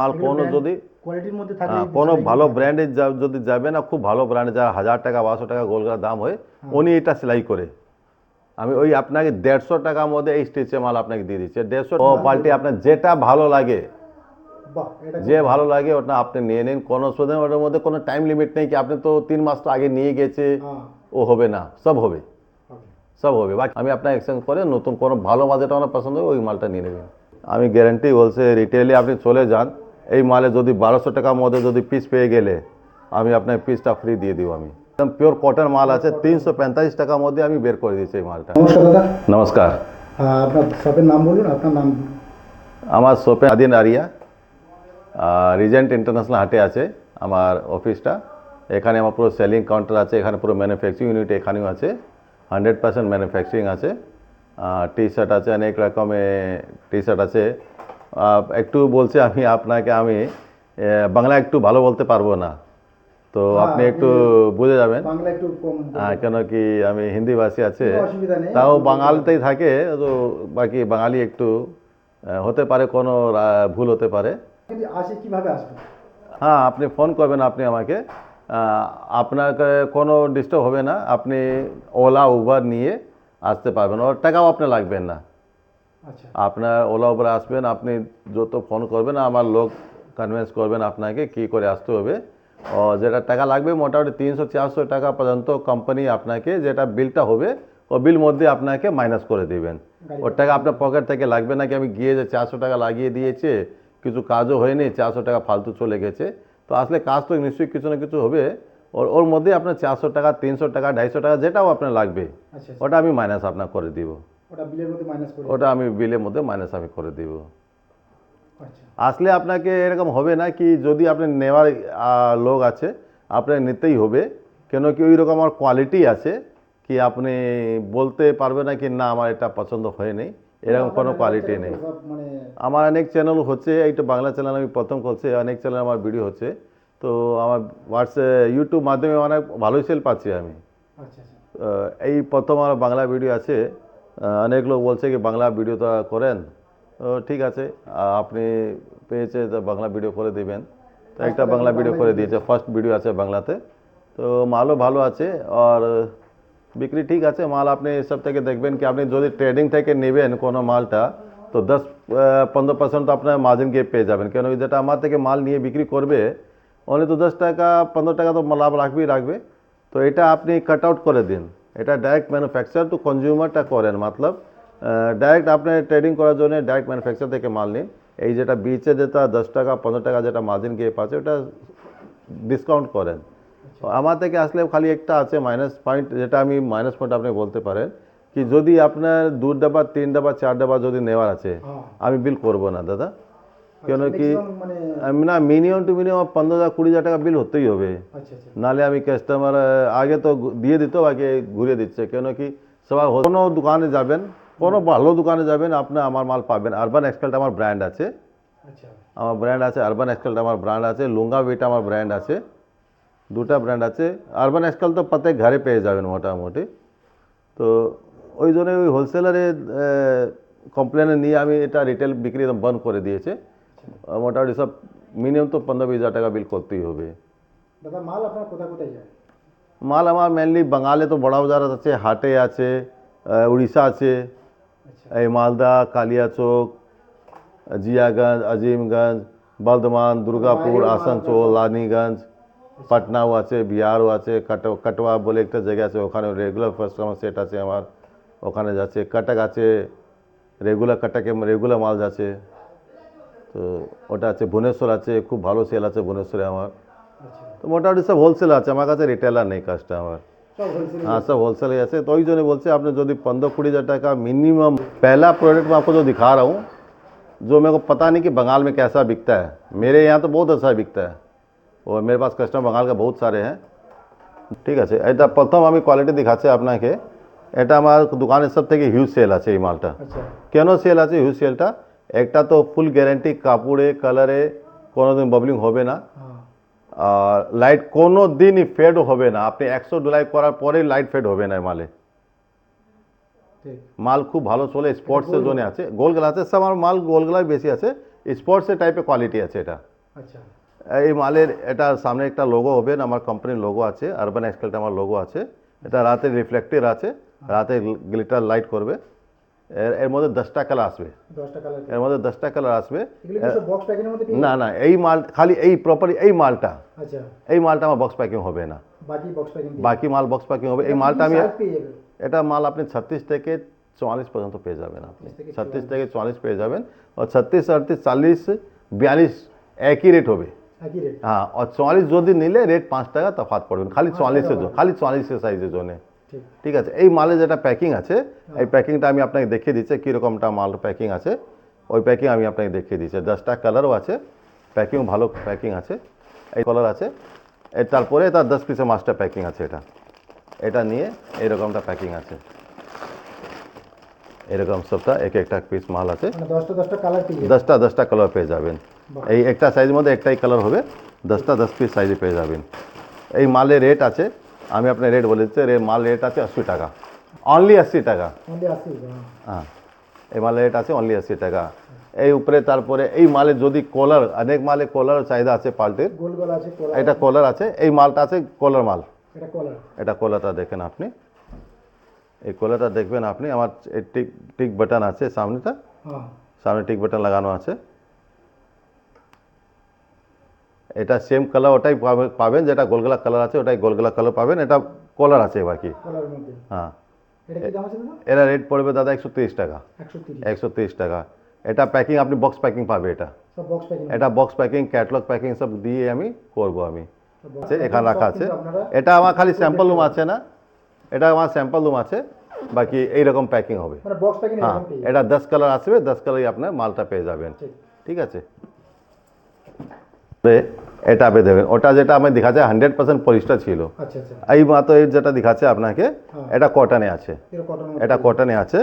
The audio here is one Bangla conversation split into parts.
মাল কোনো যদি কোয়ালিটির মধ্যে থাকলে হ্যাঁ, কোনো ভালো ব্র্যান্ডে যদি যাবে না খুব ভালো ব্র্যান্ডে যারা হাজার টাকা বারোশো টাকা গোলগার দাম হয় উনি এটা সেলাই করে। আমি ওই আপনাকে দেড়শো টাকার মধ্যে এই স্টিচে মাল আপনাকে দিয়ে দিচ্ছে। দেড়শো পাল্টি আপনার যেটা ভালো লাগে যে ভালো লাগে ওটা আপনি নিয়ে নিন। কোনো নেই, ওটার মধ্যে কোনো টাইম লিমিট নেই কি আপনি তো তিন মাস তো আগে নিয়ে গেছে হ্যাঁ। ও হবে না সব হবে। সব হবে। বাকি আমি আপনার এক্সচেঞ্জ করে নতুন কোনো ভালো মাল যেটা আমার পছন্দ হবে ওই মালটা নিয়ে নেবেন। আমি গ্যারেন্টি বলছে রিটেলে আপনি চলে যান এই মালে যদি বারোশো টাকার মধ্যে যদি পিস পেয়ে গেলে আমি আপনার পিসটা ফ্রি দিয়ে দিব আমি। একদম পিওর কটন মাল আছে তিনশো পঁয়তাল্লিশ টাকার মধ্যে আমি বের করে দিয়েছি এই মালটা। নমস্কার দাদা। নমস্কার। আপনার শপের নাম বলুন আপনার নাম? আমার শপে আদিন আরিয়া রিজেন্ট ইন্টারন্যাশনাল হাটে আছে আমার অফিসটা এখানে আমার পুরো সেলিং কাউন্টার আছে এখানে পুরো ম্যানুফ্যাকচারিং ইউনিট এখানেও আছে হান্ড্রেড পার্সেন্ট ম্যানুফ্যাকচারিং আছে। টি শার্ট আছে অনেক রকমের টি শার্ট আছে। একটু বলছে আমি আপনাকে আমি বাংলা একটু ভালো বলতে পারব না। তো আপনি একটু বুঝে যাবেন। কেন কি আমি হিন্দি ভাষী আছে তাও বাঙালিতেই থাকে তো বাকি বাঙালি একটু হতে পারে কোনো ভুল হতে পারে। হ্যাঁ আপনি ফোন করবেন আপনি আমাকে। আপনাকে কোনো ডিস্টার্ব হবে না। আপনি ওলা উবার নিয়ে আসতে পারবেন। ওর টাকাও আপনার লাগবেন না। আপনার ওলা উবার আসবেন আপনি যত ফোন করবেন আমার লোক কনভিন্স করবেন আপনাকে কি করে আসতে হবে। ও যেটা টাকা লাগবে মোটামুটি তিনশো চারশো টাকা পর্যন্ত কোম্পানি আপনাকে যেটা বিলটা হবে ও বিল মধ্যে আপনাকে মাইনাস করে দিবেন। ওর টাকা আপনার পকেট থেকে লাগবে নাকি? আমি গিয়ে যে চারশো টাকা লাগিয়ে দিয়েছে কিছু কাজও হয়নি চারশো টাকা ফালতু চলে গেছে। তো আসলে কাজ তো নিশ্চয়ই কিছু না কিছু হবে। ওর ওর মধ্যে আপনার চারশো টাকা তিনশো টাকা ঢাইশো টাকা যেটাও আপনার লাগবে আচ্ছা আচ্ছা। ওটা আমি মাইনাস আপনার করে দিব। ওটা বিলের মধ্যে মাইনাস করে ওটা আমি বিলের মধ্যে মাইনাস আমি করে দিব। আচ্ছা। আসলে আপনাকে এরকম হবে না কি যদি আপনি নেওয়ার লোক আছে আপনার নিতেই হবে। কেন কি ওই রকম আমার কোয়ালিটি আছে কি আপনি বলতে পারবে না কি না আমার এটা পছন্দ হয়নি এরকম কোনো কোয়ালিটি নেই। আমার অনেক চ্যানেল হচ্ছে এইটা বাংলা চ্যানেল আমি প্রথম করছি অনেক চ্যানেল আমার ভিডিও হচ্ছে। তো আমার হোয়াটসঅ্যাপ ইউটিউব মাধ্যমে অনেক ভালোই সেল পাচ্ছি আমি। আচ্ছা আচ্ছা। এই প্রথম আমার বাংলা ভিডিও আছে অনেক লোক বলছে কি বাংলা ভিডিওটা করেন। তো ঠিক আছে আপনি পেয়েছে তো বাংলা ভিডিও করে দিবেন। তো একটা বাংলা ভিডিও করে দিয়েছে ফার্স্ট ভিডিও আছে বাংলাতে। তো মালও ভালো আছে আর বিক্রি ঠিক আছে মাল আপনি সব থেকে দেখবেন কি আপনি যদি ট্রেডিং থেকে নেবেন কোনো মালটা তো দশ পনেরো পার্সেন্ট তো আপনার মার্জিন গিয়ে পেয়ে যাবেন। কেন যেটা আমার থেকে মাল নিয়ে বিক্রি করবে অনেক তো দশ টাকা পনেরো টাকা তো লাভ রাখবেই রাখবে। তো এটা আপনি কাট আউট করে দিন। এটা ডাইরেক্ট ম্যানুফ্যাকচার টু কনজিউমারটা করেন মতলব ডাইরেক্ট আপনি ট্রেডিং করার জন্য ডাইরেক্ট ম্যানুফ্যাকচার থেকে মাল নিন। এই যেটা বিচে যেটা দশ টাকা পনেরো টাকা যেটা মার্জিন গিয়ে পাচ্ছে ওটা ডিসকাউন্ট করেন। আমার থেকে আসলে খালি একটা আছে মাইনাস পয়েন্ট যেটা আমি মাইনাস পয়েন্ট আপনি বলতে পারেন কি যদি আপনার দু ডাবা তিন ডাবা চার ডাবা যদি নেওয়ার আছে হ্যাঁ। আমি বিল করব না দাদা। কেন কি মানে আমি না মিনিমাম টু মিনিমাম পনেরো হাজার কুড়ি হাজার টাকা বিল হতেই হবে। আচ্ছা আচ্ছা। নালে আমি কাস্টমার আগে তো দিয়ে দিত আগে ঘুরিয়ে দিচ্ছে। কেন কি সবাই কোনো দোকানে যাবেন কোনো ভালো দোকানে যাবেন আপনি আমার মাল পাবেন। আরবান এক্সকাল্ট আমার ব্র্যান্ড আছে। আচ্ছা। আমার ব্র্যান্ড আছে আরবান এক্সকাল্ট আমার ব্র্যান্ড আছে লুঙ্গা বিট আমার ব্র্যান্ড আছে। দুটা ব্র্যান্ড আছে। আরবান এক্সকাল তো প্রত্যেক ঘরে পেয়ে যাবেন মোটামুটি। তো ওই জন্য ওই হোলসেলারে কমপ্লেনে নিয়ে আমি এটা রিটেল বিক্রি একদম বন্ধ করে দিয়েছে। মোটামুটি সব মিনিমাম তো পনেরো বিশ হাজার টাকা বিল করতেই হবে। দাদা মাল আপনার কোথায় কোথায় যায়? মাল আমার মেনলি বাঙালে তো বড় বাজার আছে হাটে আছে উড়িষ্যা আছে আচ্ছা। এই মালদা কালিয়াচক জিয়াগঞ্জ আজিমগঞ্জ বর্ধমান দুর্গাপুর আসানসোল রানীগঞ্জ পাটনাও আছে বিহারও আছে কাট কাটোয়া বলে একটা জায়গা আছে ওখানে রেগুলার কাস্টমার সেট আছে আমার ওখানে যাচ্ছে কাটাক আছে রেগুলার কাটাকে রেগুলার মাল যাচ্ছে। তো ওটা আছে ভুবনেশ্বর আছে খুব ভালো সেল আছে ভুবনেশ্বরে আমার আচ্ছা তো মোটামুটি সব হোলসেল আছে আমার কাছে রিটেলার নেই কাস্টমার সব হোলসেল हाँ सब होलसेल ऐसे तो ही जो नहीं बोलते आपने जो भी पंद्रह कुड़ी हज़ार टका मिनिमम पहला प्रोडक्ट मैं आपको जो दिखा रहा हूँ जो मेरे को पता नहीं कि बंगाल में कैसा बिकता है मेरे यहाँ तो बहुत अच्छा बिकता है और मेरे पास कस्टमर बंगाल के बहुत सारे हैं ঠিক আছে এটা প্রথম আমি কোয়ালিটি দেখাচ্ছি আপনাকে এটা আমার দোকানের সব থেকে হিউজ সেল আছে এই মালটা আচ্ছা কেন সেল আছে হিউজ সেলটা একটা তো ফুল গ্যারেন্টি কাপড়ে কালারে কোনোদিন বাবলিং হবে না। হ্যাঁ। আর লাইট কোনো দিনই ফেড হবে না। আপনি একশো ডোলাই করার পরেই লাইট ফেড হবে না মালে। মাল খুব ভালো চলে স্পোর্টসের জন্য আছে। গোলগলা আছে সব আমার মাল গোল গোলগলাই বেশি আছে। স্পোর্টসের টাইপের কোয়ালিটি আছে এটা। আচ্ছা। এই মালের এটা সামনে একটা লোগো হবে না আমার কোম্পানির লোগো আছে আরবান এক্সকেলটা আমার লোগো আছে। এটা রাতে রিফ্লেক্টিভ আছে রাতে গ্লিটার লাইট করবে। এর এর মধ্যে দশটা কালার আসবে দশটা কালারের মধ্যে দশটা কালার আসবে। এগুলো কি সব বক্স প্যাকেটের মধ্যে পেয়ে না না এই মাল খালি এই প্রপার এই মালটা। আচ্ছা। এই মালটা আমার বক্স প্যাকিং হবে না। বাকি বক্স প্যাকিং বাকি মাল বক্স প্যাকিং হবে। এই মালটা আমি পেয়ে যাবে। এটা মাল আপনি ছত্রিশ থেকে চুয়াল্লিশ পর্যন্ত পেয়ে যাবেন আপনি। 36 থেকে ছত্রিশ থেকে চুয়াল্লিশ পেয়ে যাবেন। আর ছত্রিশ আটত্রিশ চাল্লিশ বিয়াল্লিশ একই রেট হবে। একই রেট হ্যাঁ আর চুয়াল্লিশ যদি নিলে রেট পাঁচ টাকা তফাৎ পড়বেন খালি চুয়াল্লিশের জন্য খালি চুয়াল্লিশের সাইজের জন্য। ঠিক। আছে এই মালে যেটা প্যাকিং আছে এই প্যাকিংটা আমি আপনাকে দেখিয়ে দিচ্ছি কীরকমটা মাল প্যাকিং আছে। ওই প্যাকিং আমি আপনাকে দেখিয়ে দিচ্ছি দশটা কালারও আছে প্যাকিং ভালো প্যাকিং আছে এই কালার আছে। এর তারপরে তার দশ পিসের মাস্টার প্যাকিং আছে এটা। এটা নিয়ে এইরকমটা প্যাকিং আছে। এরকম সবটা এক একটা পিস মাল আছে। মানে দশটা দশটা কালার পেয়ে যাবেন। এই একটা সাইজের মধ্যে একটাই কালার হবে দশটা দশ পিস সাইজে পেয়ে যাবেন। এই মালের রেট আছে আমি আপনার রেট বলে দিচ্ছি মাল রেট আছে আশি টাকা। অনলি আশি টাকা। হ্যাঁ। এই মালের রেট আছে অনলি আশি টাকা। এই উপরে তারপরে এই মালে যদি কলার অনেক মালে কলার চাহিদা আছে পাল্টির। এটা কলার আছে এই মালটা আছে কলার মাল। এটা কলাটা দেখেন আপনি। এই কলাটা দেখবেন আপনি আমার টিক টিক বাটন আছে সামনেটা। হ্যাঁ। সামনে টিক বাটন লাগানো আছে। এটা সেম কালার ওটাই পাবেন যেটা গোলগলা কালার আছে ওটাই গোলগলা কালার পাবেন এটা কলার আছে বাকি হ্যাঁ। এটা রেট পড়বে দাদা একশো তিরিশ টাকা। একশো তিরিশ। টাকা। এটা প্যাকিং আপনি বক্স প্যাকিং পাবে এটা। এটা বক্স প্যাকিং ক্যাটলগ প্যাকিং সব দিয়ে আমি করব আমি। এখানে রাখা আছে। এটা আমার খালি স্যাম্পল রুম আছে না? এটা আমার স্যাম্পল রুম আছে। বাকি এইরকম প্যাকিং হবে। মানে হ্যাঁ এটা দশ কালার আসবে দশ কালারই আপনার মালটা পেয়ে যাবেন। ঠিক আছে? এটা দেবেন ওটা যেটা আমি দেখাচ্ছে হান্ড্রেড পার্সেন্ট পরিষ্কার ছিল। আচ্ছা আচ্ছা। এই মাত্র এই যেটা দেখাচ্ছে আপনাকে হ্যাঁ। এটা কটনে আছে। এটা কটনে আছে।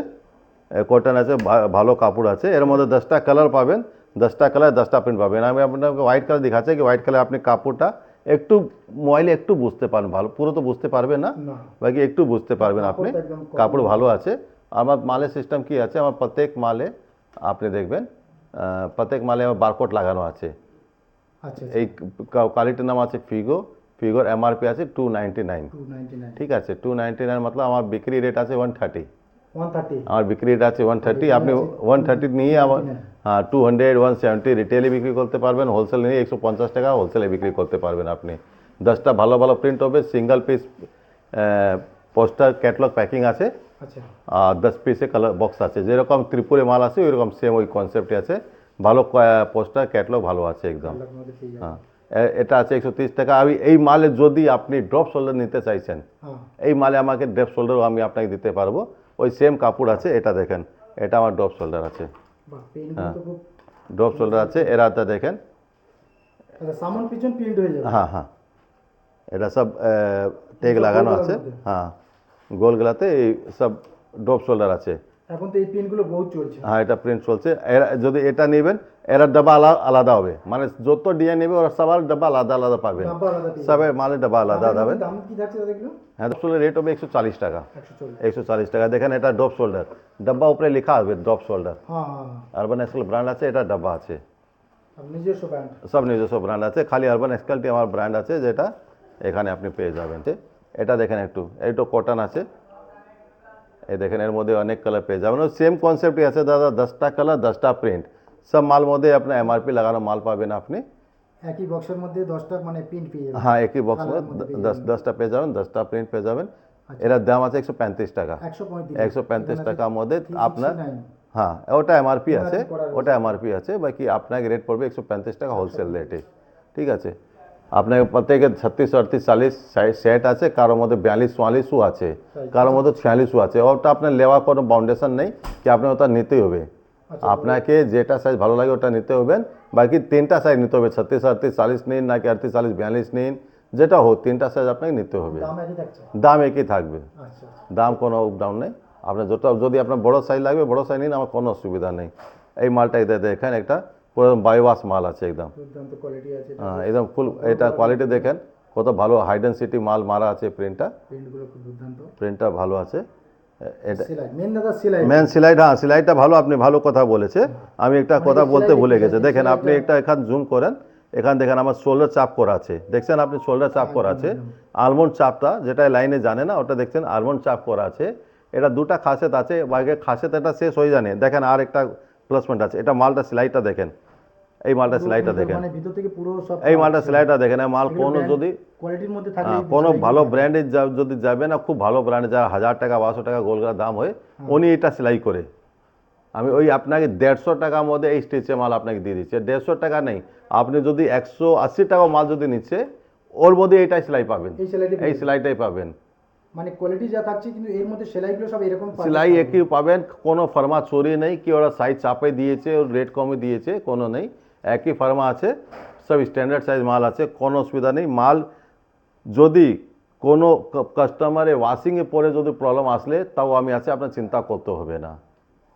কটন আছে ভালো কাপড় আছে। এর মধ্যে দশটা কালার পাবেন। দশটা কালার দশটা প্রিন্ট পাবেন। আমি আপনাকে হোয়াইট কালার দেখাচ্ছি কি হোয়াইট কালার আপনি কাপড়টা একটু মোবাইলে একটু বুঝতে পারেন ভালো পুরো তো বুঝতে পারবেন না। বাকি একটু বুঝতে পারবেন আপনি। কাপড় ভালো আছে। আমার মালের সিস্টেম কি আছে? আমার প্রত্যেক মালে আপনি দেখবেন প্রত্যেক মালে আমার বারকোড লাগানো আছে। এই কোয়ালিটির নাম আছে ফিগো ফিগোর এমআরপি আছে টু নাইনটি নাইন ঠিক আছে টু নাইনটি নাইন মতলব আমার বিক্রি রেট আছে ওয়ান থার্টি আমার বিক্রি রেট আছে ওয়ান থার্টি আপনি ওয়ান থার্টি নিয়ে আমার হ্যাঁ টু হান্ড্রেড ওয়ান সেভেন্টি রিটেলে বিক্রি করতে পারবেন হোলসেল নিয়ে একশো পঞ্চাশ টাকা হোলসেলে বিক্রি করতে পারবেন আপনি। দশটা ভালো ভালো প্রিন্ট হবে single piece poster catalogue packing আছে। আচ্ছা। আর দশ পিসে কালার বক্স আছে। যেরকম ত্রিপুরে মাল আছে ওইরকম সেম ওই কনসেপ্টে আছে। ভালো পোস্টার ক্যাটলগ ভালো আছে একদম হ্যাঁ। এটা আছে একশো তিরিশ টাকা। আমি এই মালে যদি আপনি ড্রপ শোল্ডার নিতে চাইছেন হ্যাঁ। এই মালে আমাকে ড্রপ শোল্ডারও আমি আপনাকে দিতে পারব। ওই সেম কাপড় আছে এটা দেখেন। এটা আমার ড্রপ শোল্ডার আছে। খুব ড্রপ শোল্ডার আছে এরাটা দেখেন। হয়ে হ্যাঁ হ্যাঁ। এটা সব টেগ লাগানো আছে। হ্যাঁ। গোলগুলাতে এই সব ড্রপ শোল্ডার আছে। এখন তো এই পেনগুলো বহুত চলছে। হ্যাঁ এটা প্রিন্ট চলছে। এরা যদি এটা নেবেন এরা আলা- আলাদা হবে। মানে যত ডিজাইন নেবে ওরা সবার ডাব্বা আলাদা আলাদা আলাদা পেয়ে মালের ডাব্বা আলাদা দাদা এগুলো? হ্যাঁ রেট হবে একশো চালিশ টাকা। একশো চল্লিশ। চালিশ টাকা। দেখেন এটা ড্রপ শোল্ডার ডাব্বা উপরে লেখা আসবে drop shoulder Urban Excel brand আছে এটা ডাব্বা আছে। সব নিজস্ব ব্র্যান্ড আছে। খালি আরবান এক্সেলটি আমার ব্র্যান্ড আছে যেটা এখানে আপনি পেয়ে যাবেন। এটা দেখেন একটু এইটা কটন আছে। এই দেখেন এর মধ্যে অনেক কালার পেয়ে যাবেন। সেম কনসেপ্টই আছে দাদা দশটা কালার দশটা প্রিন্ট সব মাল মধ্যে আপনার এমআরপি লাগানো মাল পাবেন আপনি। একই বক্সের মধ্যে দশটা মানে প্রিন্ট পেয়ে যাবে হ্যাঁ একই বক্স দশ দশটা পেয়ে যাবেন দশটা প্রিন্ট পেয়ে যাবেন। এটার দাম আছে একশো পঁয়ত্রিশ টাকা। একশো পঁয়ত্রিশ। টাকার মধ্যে আপনার 369 হ্যাঁ ওটা এমআরপি আছে। ওটা এমআরপি আছে বাকি আপনাকে রেট পড়বে একশো পঁয়ত্রিশ টাকা হোলসেল রেটে ঠিক আছে? আপনাকে প্রত্যেকে ছত্রিশ আটত্রিশ চালিশ সেট আছে কারোর মধ্যে বিয়াল্লিশ চুয়াল্লিশও আছে কারোর মধ্যে ছিয়াল্লিশও আছে। ওটা আপনার নেওয়ার কোনো বাউন্ডেশন নেই কি আপনি ওটা নিতেই হবে। আপনাকে যেটা সাইজ ভালো লাগে ওটা নিতে হবেন। বাকি তিনটা সাইজ নিতে হবে ছত্রিশ আটত্রিশ চাল্লিশ নিন নাকি আটত্রিশ চাল্লিশ বিয়াল্লিশ নিন যেটা হোক তিনটা সাইজ আপনাকে নিতে হবে। দাম একই থাকবে। আচ্ছা। দাম কোনো ডাউন নেই। আপনার যত যদি আপনার বড় সাইজ লাগবে বড় সাইজ নিন আমার কোনো অসুবিধা নেই। এই মালটা এদের দেখেন একটা পুরো বায়োওয়াশ মাল আছে একদম। হ্যাঁ একদম ফুল এটা কোয়ালিটি দেখেন কত ভালো হাইডেন সিটি মাল মারা আছে প্রিন্টটা প্রিন্টটা ভালো আছে। এটা মেন সিলাইটা হ্যাঁ সিলাইটা ভালো আপনি ভালো কথা বলেছে। আমি একটা কথা মানে বলতে ভুলে গেছি। দেখেন আপনি একটা এখান জুম করেন এখান দেখেন আমার শোল্ডার চাপ করা আছে। দেখছেন আপনি শোল্ডার চাপ করা আছে? আলমন্ড চাপটা যেটা লাইনে জানে না ওটা দেখছেন আলমন্ড চাপ করা আছে। এটা দুটা খাসেত আছে বাকি খাসেত এটা শেষ হয়ে জানে দেখেন আর একটা প্লাসমেন্ট আছে। এটা মালটা সেলাইটা দেখেন। এই মালটা সেলাইটা দেখেন। মানে ভিতর থেকে পুরো সব এই মালটা সেলাইটা দেখেন মাল কোনো যদি কোয়ালিটির মধ্যে থাকলে হ্যাঁ, কোনো ভালো ব্র্যান্ডে যদি যাবে না খুব ভালো ব্র্যান্ডে যারা হাজার টাকা বারোশো টাকা গোলগার দাম হয় উনি এটা সেলাই করে। আমি ওই আপনাকে দেড়শো টাকার মধ্যে এই স্টিচে মাল আপনাকে দিয়ে দিচ্ছে। দেড়শো টাকা নেই। আপনি যদি একশো আশি টাকা মাল যদি নিচ্ছে ওর মধ্যে এইটাই সেলাই পাবেন। এই সেলাইটাই পাবেন। মানে কোয়ালিটি যা থাকছে কিন্তু এর মধ্যে সেলাইগুলো সব এরকম। সেলাই একই পাবেন কোনো ফার্মা চুরি নেই কি ওরা সাইজ চাপে দিয়েছে ওর রেট কমে দিয়েছে কোনো নেই। একই ফার্মা আছে সব স্ট্যান্ডার্ড সাইজ মাল আছে কোনো অসুবিধা নেই। মাল যদি কোনো কাস্টমারে ওয়াশিংয়ে পরে যদি প্রবলেম আসলে তাও আমি আছে আপনার চিন্তা করতে হবে না।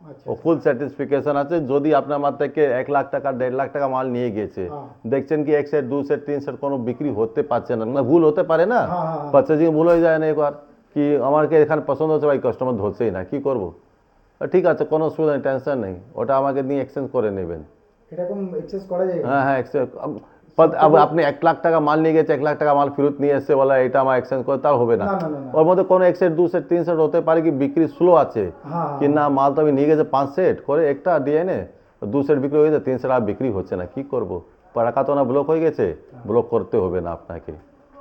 আচ্ছা। ও ফুল স্যাটিসফিকেশন আছে যদি আপনার আমার থেকে এক লাখ টাকা দেড় লাখ টাকা মাল নিয়ে গেছে। হ্যাঁ। দেখছেন কি এক সেট দু সেট তিন সেট কোনো বিক্রি হতে পারছে না। না ভুল হতে পারে না। হ্যাঁ, হ্যাঁ, হ্যাঁ। পারচেজিং ভুল হয়ে যায় না একবার। কি আমাকে এখানে পছন্দ হচ্ছে ভাই কাস্টমার ধরছেই না কি করব? ঠিক আছে কোনো অসুবিধা নেই টেনশন নেই। ওটা আমাকে নিয়ে এক্সচেঞ্জ করে নেবেন। এরকম এক্সেস করা যায়? হ্যাঁ হ্যাঁ আপনি এক লাখ টাকা মাল নিয়ে গেছে এক লাখ টাকা মাল ফেরত নিয়ে এসছে বলে এটা আমার এক্সচেঞ্জ করে তার হবে না। ওর মধ্যে কোনো এক সেট দু সেট তিন সেট হতে পারে কি বিক্রি স্লো আছে। হ্যাঁ কি না মাল তো আমি নিয়ে গেছে পাঁচ সেট করে একটা ডিএনএ দু সেট বিক্রি হয়ে গেছে তিন সেট আর বিক্রি হচ্ছে না কি করব? টাকা তো না ব্লক হয়ে গেছে ব্লক করতে হবে না আপনাকে।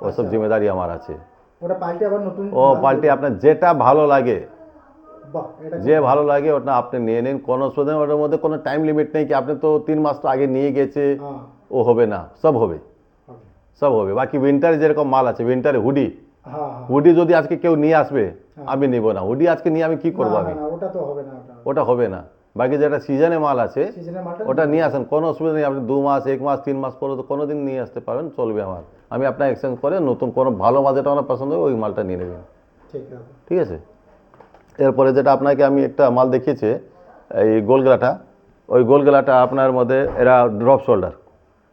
ওসব জিম্মেদারি আমার আছে। ওটা পাল্টে আবার নতুন ও পাল্টে আপনার যেটা ভালো লাগে যে ভালো লাগে ওটা আপনি নিয়ে নিন। কোনো অসুবিধা নেই, ওটার মধ্যে কোনো টাইম লিমিট নেই কি আপনি তো তিন মাস তো আগে নিয়ে গেছে হ্যাঁ। ও হবে না সব হবে। সব হবে। বাকি উইন্টারে যেরকম মাল আছে উইন্টারে হুডি হ্যাঁ হ্যাঁ। হুডি যদি আজকে কেউ নিয়ে আসবে আমি নিব না। হুডি আজকে নিয়ে আমি কি করব আমি? ওটা তো হবে না ওটা। হবে না। বাকি যেটা সিজনে মাল আছে ওটা নিয়ে আসেন। কোনো অসুবিধা নেই আপনি দু মাস এক মাস তিন মাস পরে তো কোনো দিন নিয়ে আসতে পারেন চলবে আমার। আমি আপনার এক্সচেঞ্জ করে নতুন কোনো ভালো মাল যেটা আমার পছন্দ হবে ওই মালটা নিয়ে নেবেন। ঠিক আছে। ঠিক আছে? এরপরে যেটা আপনাকে আমি একটা মাল দেখিয়েছি এই গোলগলাটা ওই গোলগলাটা আপনার মধ্যে এরা ড্রপ শোল্ডার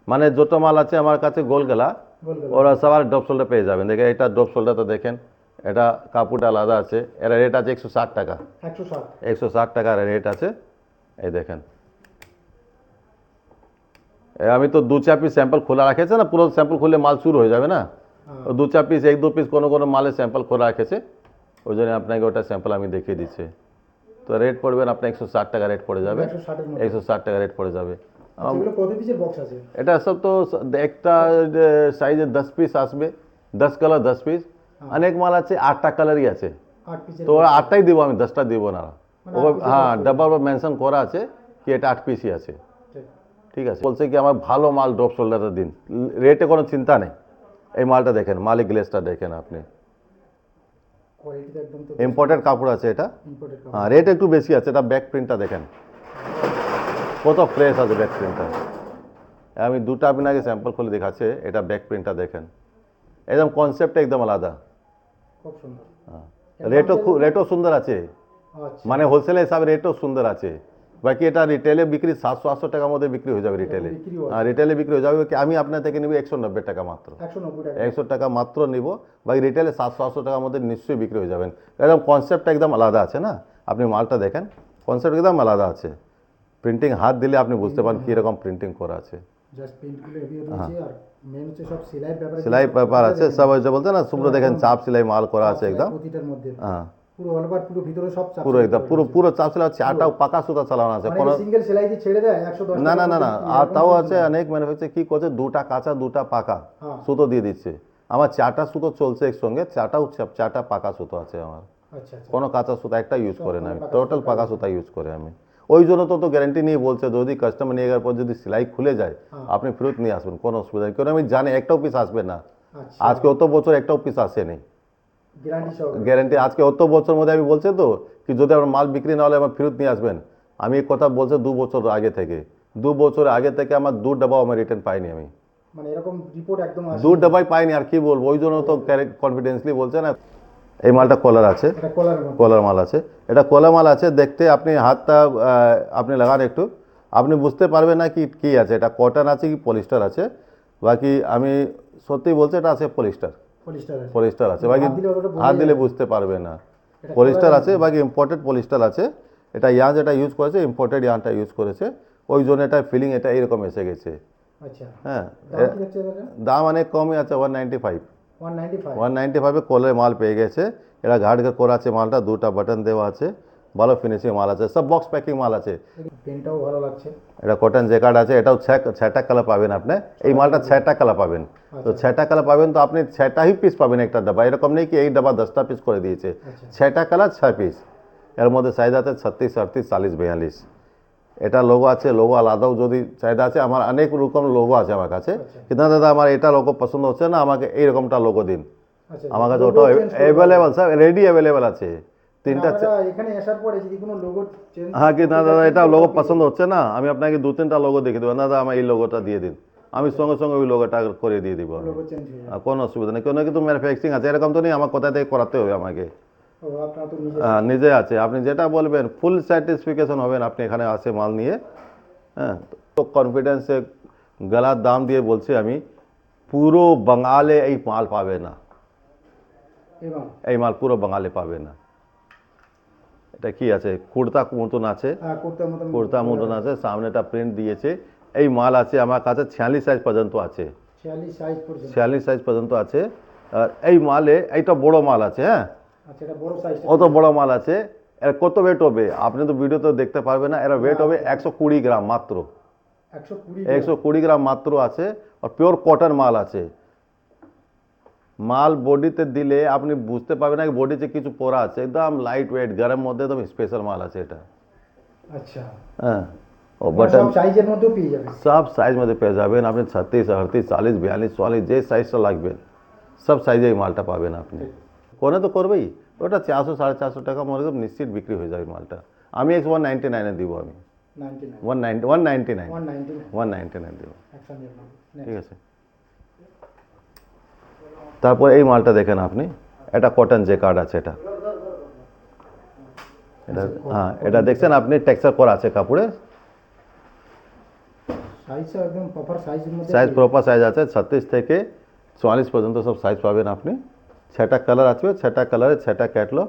মানে যত মাল আছে আমার কাছে গোলগলা ওরা সবার ড্রপ শোল্ডার পেয়ে যাবেন। দেখেন এটা ড্রপ শোল্ডারটা দেখেন এটা কাপড়টা আলাদা আছে। এরা রেট আছে একশো ষাট টাকা। একশো ষাট। টাকার রেট আছে। এই দেখেন। আমি তো দু চার পিস স্যাম্পল খোলা রাখেছে না পুরো স্যাম্পল খুললে মাল শুরু হয়ে যাবে না? হ্যাঁ। দু চার পিস এক দু পিস কোনো কোনো মালের স্যাম্পল খোলা রেখেছে। ওই জন্য আপনাকে ওটা স্যাম্পল আমি দেখিয়ে দিচ্ছি। তো রেট পড়বেন আপনার একশো ষাট টাকা রেট পড়ে যাবে। একশো ষাট টাকা রেট পড়ে যাবে। আচ্ছা, এটা সব তো একটা সাইজে দশ পিস আসবে। দশ কালার দশ পিস অনেক মাল আছে আটটা কালারই আছে। তো ওরা আটটাই দিব আমি দশটা দিব না। মানে হ্যাঁ ডাব্বার মেনশন করা আছে কি এটা আট পিসই আছে। ঠিক। আছে। বলছে কি আমার ভালো মাল ড্রপ শোল্ডারটা দিন। রেটে কোনো চিন্তা নেই। এই মালটা দেখেন মালিক গ্লেসটা দেখেন আপনি। ইম্পোর্টেড কাপড় আছে এটা? হ্যাঁ রেট একটু বেশি আছে এটা ব্যাক প্রিন্টটা দেখেন। কত ফ্রেশ আছে ব্যাক প্রিন্টটা আমি দুটো আপনাকে স্যাম্পল খুলে দেখাচ্ছে এটা ব্যাক প্রিন্টটা দেখেন। একদম কনসেপ্টটা একদম আলাদা। খুব সুন্দর। হ্যাঁ রেটও খুব রেটও সুন্দর আছে। আচ্ছা। মানে হোলসেলের হিসাবে রেটও সুন্দর আছে। বাকি এটা রিটেলে বিক্রি সাতশো আটশো টাকার মধ্যে বিক্রি হয়ে যাবে রিটেলে আর রিটেলে বিক্রি হয়ে যাবে আমি আপনার থেকে নেব একশো নব্বই টাকা মাত্র। একশো টাকা। মাত্র নিব। বাকি রিটেলে সাতশো আটশো টাকার মধ্যে নিশ্চয়ই বিক্রি হয়ে যাবেন। একদম কনসেপ্টটা একদম আলাদা আছে না? আপনি মালটা দেখেন কনসেপ্ট একদম আলাদা আছে। প্রিন্টিং হাত দিলে আপনি বুঝতে পারেন কীরকম প্রিন্টিং করা আছে। ব্যাপারে সেলাই পেপার আছে সব বলতে না শুভ্র দেখেন চাপ সেলাই মাল করা আছে একদম। হ্যাঁ। পুরো অল পুরো ভিতরে সব চাপ পুরো একদম পুরো পুরো চাপ সেলাই চারটাও পাকা সুতা চালানো আছে। কোনো সিঙ্গেল সেলাই দিয়ে ছেড়ে দেয়? একশো দশ না না না না আর তাও আছে অনেক ম্যানুফ্যাকচার কি করছে দুটা কাঁচা দুটা পাকা হ্যাঁ। সুতো দিয়ে দিচ্ছে। আমার চারটা সুতো চলছে একসঙ্গে চারটাও চারটা পাকা সুতো আছে আমার। কোনো কাঁচা সুতো একটা ইউজ করে না আমি। টোটাল পাকা সুতা ইউজ করে আমি। ওই জন্য তো তো গ্যারান্টি নিয়ে বলছে যদি কাস্টমার নিয়ে যাওয়ার পর যদি সেলাই খুলে যায় আপনি ফেরত নিয়ে আসবেন কোনো অসুবিধা নেই। কারণ আমি জানি একটাও পিস আসবে না। আচ্ছা। আজকে অত বছর একটাও পিস আসেনি। গ্যারান্টি আজকে অত বছর মধ্যে আমি বলছে তো কি যদি আমার মাল বিক্রি না হলে আমার ফেরত নিয়ে আসবেন? আমি এই কথা বলছে দু বছর আগে থেকে। দু বছর আগে থেকে আমার দু ডাবাও আমার রিটার্ন পাইনি আমি। মানে এরকম রিপোর্ট একদম দু ডাবাই পাইনি আর কি বলব? ওই জন্য তো কনফিডেন্সলি বলছে না। এই মালটা কলার আছে। কলার মাল। আছে। এটা কলা মাল আছে দেখতে আপনি হাতটা আপনি লাগান একটু। আপনি বুঝতে পারবেন না কি কি আছে। এটা কটন আছে কি পলিস্টার আছে? বাকি আমি সত্যি বলছি এটা আছে পলিস্টার পলিস্টার আছে। বাকি হাত দিলে বুঝতে পারবে না। পলিস্টার আছে বাকি ইম্পোর্টেড পলিস্টার আছে। এটা ইয়ান যেটা ইউজ করেছে ইম্পোর্টেড ইয়ানটা ইউজ করেছে। ওই জন্য এটা ফিলিং এটা এরকম এসে গেছে। আচ্ছা। হ্যাঁ দাম অনেক কমই আছে one ninety five one ninety five one ninety ফাইভে কোলে মাল পেয়ে গেছে। এটা ঘাট করা আছে মালটা দুটা বাটন দেওয়া আছে। ভালো ফিনিশিং মাল আছে সব বক্স প্যাকিং মাল আছে। পেনটাও ভালো লাগছে। এটা কটন জ্যাকেট আছে এটাও ছ- ছটা কালার পাবেন আপনি। এই মালটা ছটা কালার পাবেন। তো ছটা কালার পাবেন তো আপনি ছটা ही পিস পাবেন একটা ডাব্বা এরকম নেই কি এই ডাব্বা দশটা পিস করে দিয়েছে। আচ্ছা। ছটা কালার ছয় পিস এর মধ্যে সাইজ আছে ছত্রিশ আটত্রিশ চাল্লিশ বিয়াল্লিশ। এটা লোগো আছে লোগো আলাদাও যদি চাহিদা আছে আমার অনেক রকম লোগো আছে আমার কাছে। আচ্ছা। কিন্তু দাদা আমার এটা লোগো পছন্দ হচ্ছে না আমাকে এইরকমটা লোগো দিন। আচ্ছা। আমার কাছে ওটা অ্যাভেলেবেল সব রেডি অ্যাভেলেবেল আছে। তিনটা এখানে আসার পরে যদি কোনো লোগো চেঞ্জ হ্যাঁ কি না দাদা এটা লোগো পছন্দ হচ্ছে না। আমি আপনাকে দু তিনটা লোগো দেখে দেবো। না দাদা আমার এই লোগোটা দিয়ে দিন। আমি সঙ্গে সঙ্গে ওই লোগোটা করে দিয়ে দিব। কোনো অসুবিধা নেই। কোনো কিন্তু ম্যানুফ্যাকচারিং আছে। এরকম তো নেই আমার কোথা থেকে করাতে হবে আমাকে? হ্যাঁ, নিজে আছে। আপনি যেটা বলবেন ফুল স্যাটিসফিকেশন হবেন আপনি এখানে আসে মাল নিয়ে। হ্যাঁ তো কনফিডেন্সে গলার দাম দিয়ে বলছি আমি পুরো বাঙালে এই মাল পাবে না। এই মাল পুরো বাঙালি পাবে না। এটা কি আছে? কুর্তা মতন আছে। হ্যাঁ কুর্তা মতন আছে। সামনে সামনেটা প্রিন্ট দিয়েছে। এই মাল আছে আমার কাছে ছিয়াল্লিশ সাইজ পর্যন্ত আছে। ছিয়াল্লিশ সাইজ পর্যন্ত। আছে। আর এই মালে এইটা বড় মাল আছে হ্যাঁ? আচ্ছা অত বড় মাল আছে? এর কত ওয়েট হবে? আপনি তো ভিডিওতে দেখতে পারবেন না। এর ওয়েট হবে একশো কুড়ি গ্রাম মাত্র। একশো কুড়ি গ্রাম। মাত্র আছে। আর পিওর কটন মাল আছে। মাল বডিতে দিলে আপনি বুঝতে পারবেন না বডিতে কিছু পরা আছে। একদম লাইট ওয়েট গরম মধ্যে একদম স্পেশাল মাল আছে এটা। আচ্ছা। হ্যাঁ। ও মানে বাটন সব সাইজের মধ্যেও পেয়ে যাবে সব সাইজ মধ্যে পেয়ে যাবেন। আপনি ছত্রিশ আটত্রিশ চাল্লিশ বিয়াল্লিশ চুয়াল্লিশ যে সাইজটা লাগবে সব সাইজে এই মালটা পাবেন আপনি। কোনে তো করবেই। ওটা চারশো সাড়ে চারশো টাকা মনে করুন নিশ্চিত বিক্রি হয়ে যাবে মালটা। আমি একশো ওয়ান নাইনটি নাইনে দিব আমি। One ninety one ninety nine. One ninety nine দিব। ঠিক আছে। তারপর এই মালটা দেখেন আপনি এটা কটন যে কার্ড আছে এটা। এটা হ্যাঁ এটা দেখছেন আপনি টেক্সচার করা আছে কাপড়ে সাইজ প্রপার সাইজ আছে। ছত্রিশ থেকে চুয়াল্লিশ পর্যন্ত সব সাইজ পাবেন আপনি। ছটা কালার আসবে ছটা কালারে ছটা ক্যাটলগ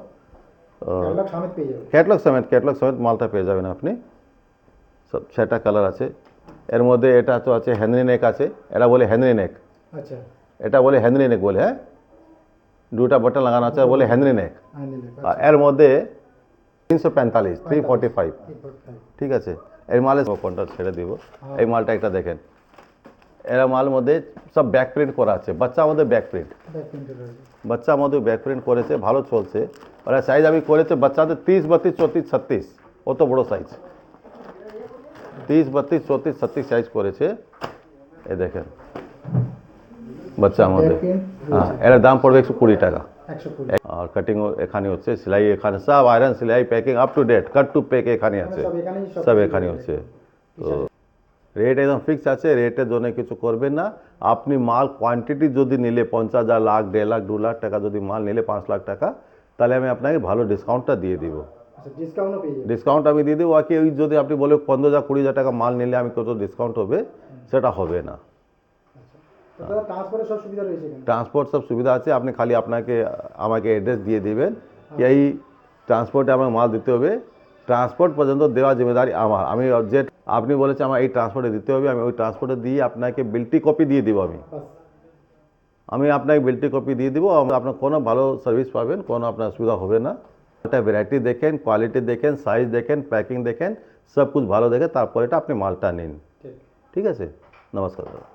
ক্যাটালগ সমেত ক্যাটলগ সমেত মালটা পেয়ে যাবেন আপনি। সব ছটা কালার আছে। এর মধ্যে এটা তো আছে হেনরি নেক আছে এটা বলে হেনরি নেক আচ্ছা। এটা বলে হেনরি নেক বলে হ্যাঁ? দুটা বাটন লাগানো আছে বলে হেনরি নেক। আর এর মধ্যে তিনশো পঁয়তাল্লিশ থ্রি ফর্টি ফাইভ ঠিক আছে? এই মালে কোনটা ছেড়ে দিব। এই মালটা একটা দেখেন। এর মাল মধ্যে সব ব্যাক প্রিন্ট করা আছে। বাচ্চা মধ্যে ব্যাক প্রিন্ট বাচ্চা মধ্যে ব্যাক প্রিন্ট করেছে ভালো চলছে। আর সাইজ আমি করেছে বাচ্চাদের তিরিশ বত্রিশ চৌত্রিশ ছত্রিশ। অত বড় সাইজ তিরিশ বত্রিশ চৌত্রিশ ছত্রিশ সাইজ করেছে। এ দেখেন। মধ্যে ব্যাক হ্যাঁ এর দাম পড়বে একশো কুড়ি টাকা। আর কাটিং এখানে হচ্ছে সেলাই এখানে সব আয়রন সেলাই packing up to date cut to pack এখানে আছে। সব এখানে হচ্ছে। তো রেট একদম ফিক্স আছে রেটের জন্য কিছু করবেন না। আপনি মাল কোয়ান্টিটি যদি নিলে পঞ্চাশ হাজার লাখ দেড় লাখ দু লাখ টাকা যদি মাল নিলে পাঁচ লাখ টাকা তাহলে আমি আপনাকে ভালো ডিসকাউন্টটা দিয়ে দিব। আচ্ছা ডিসকাউন্ট আমি দিয়ে দেবো। বাকি ওই যদি আপনি বলে পনেরো হাজার কুড়ি হাজার টাকা মাল নিলে আমি কত ডিসকাউন্ট হবে সেটা হবে না। ট্রান্সপোর্টের সব সুবিধা রয়েছে ট্রান্সপোর্ট সব সুবিধা আছে আপনি খালি আপনাকে আমাকে অ্যাড্রেস দিয়ে দিবেন। কি এই ট্রান্সপোর্টে আমার মাল দিতে হবে। ট্রান্সপোর্ট পর্যন্ত দেওয়া জিম্মেদারি আমার। আমি যে আপনি বলেছেন আমার এই ট্রান্সপোর্টে দিতে হবে আমি ওই ট্রান্সপোর্টে দিয়ে আপনাকে বিলটি কপি দিয়ে দিব আমি। আমি আপনাকে বিলটি কপি দিয়ে দিব আপনার কোনো ভালো সার্ভিস পাবেন কোনো আপনার অসুবিধা হবে না। একটা ভ্যারাইটি দেখেন কোয়ালিটি দেখেন সাইজ দেখেন প্যাকিং দেখেন সব কিছু ভালো দেখে তারপরে এটা আপনি মালটা নিন। ঠিক। ঠিক আছে? নমস্কার দাদা।